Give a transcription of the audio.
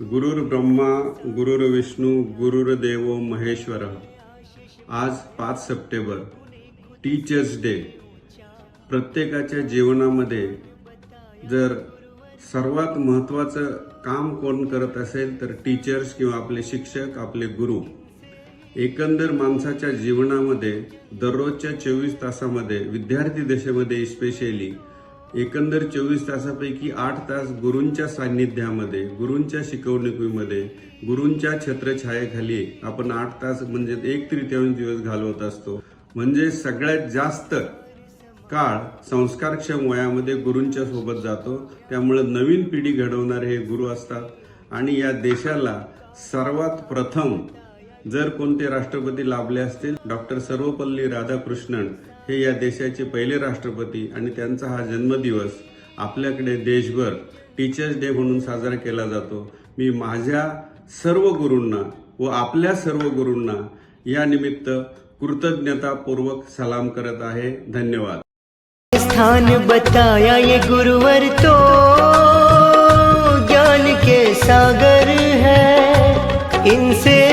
गुरुर ब्रह्मा गुरुर विष्णू गुरुर देव महेश्वर. आज पाच September teachers day प्रत्येकाच्या जीवनामध्ये जर सर्वात महत्त्वाचं काम कोण करत असेल तर टीचर्स किंवा आपले शिक्षक आपले गुरु. एकंदर माणसाच्या जीवनामध्ये दररोजच्या चोवीस तासामध्ये विद्यार्थी दशेमध्ये स्पेशली एकंदर चोवीस तासापैकी आठ तास गुरूंच्या सान्निध्यामध्ये गुरूंच्या शिकवणुकीमध्ये गुरूंच्या छत्रछायेखाली आपण आठ तास म्हणजे एक तृतीयांश दिवस घालवत असतो. म्हणजे सगळ्यात जास्त काळ संस्कारक्षम वयामध्ये गुरूंच्या सोबत जातो. त्यामुळे नवीन पिढी घडवणारे हे गुरु असतात. आणि या देशाला सर्वात प्रथम जर कोणते राष्ट्रपती लाभले असतील डॉक्टर सर्वपल्ली राधाकृष्णन हे या देशाचे पहिले राष्ट्रपती आणि त्यांचा हा जन्मदिवस आपल्याकडे देशभर टीचर्स डे म्हणून साजरा केला जातो. मी माझ्या सर्व गुरूंना व आपल्या सर्व गुरूंना या निमित्त कृतज्ञतापूर्वक सलाम करत आहे. धन्यवाद. स्थान बताया ये गुरुवर तो ज्ञान के सागर है। इनसे